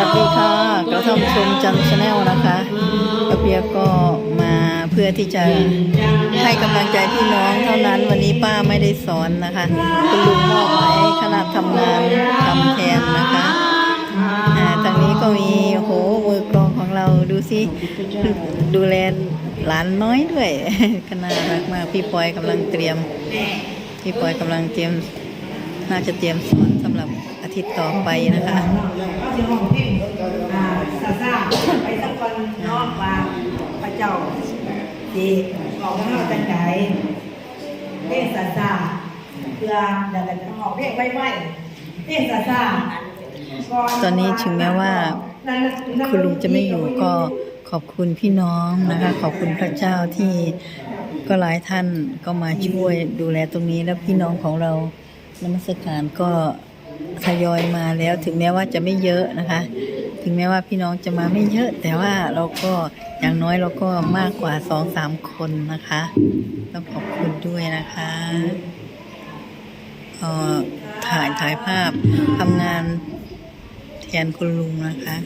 วัสดีค่ะกระทำชมจันชาแนลนะคะกระเปียกก็มาเพื่อที่จะให้กำลังใจพี่น้องเท่านั้น วันนี้ป้าไม่ได้สอนนะคะคุณลุงมอบหมายให้คณะทำงานทำแทนนะคะทางนี้ก็มีโหมือกลองของเราดูสิดูแลหลานน้อยด้วยก็น่ารักมากพี่ปอยกำลังเตรียม พี่ปอยกำลังเตรียม น่าจะเตรียมสอนสำหรับอาทิตย์ต่อไปนะคะจะห้องเพลงอ่าซาซาไปสักคนเนาะว่าพระเจ้าดีออกมาเฮาจังไดเพลงซาซาเพื่อเดี๋ยวจะออกเพลงไว้ๆเพลงซาซาตอนนี้ถึงแม้ว่าคุณลุงจะไม่อยู่ก็ขอบคุณพี่น้องนะคะ ขอบคุณพระเจ้าที่ก็หลายท่านก็มาช่วยดูแลตรงนี้แล้วพี่น้องของเรา นมัสการก็ทยอยมาแล้วถึงแม้ว่าจะไม่เยอะนะคะ ถึงแม้ว่าพี่น้องจะมาไม่เยอะ แต่ว่าเราก็อย่างน้อยเราก็มากกว่าสองสามคนนะคะต้องขอบคุณด้วยนะคะอ่อถ่ายถ่ายภาพทำงานแทนคุณลุงนะคะ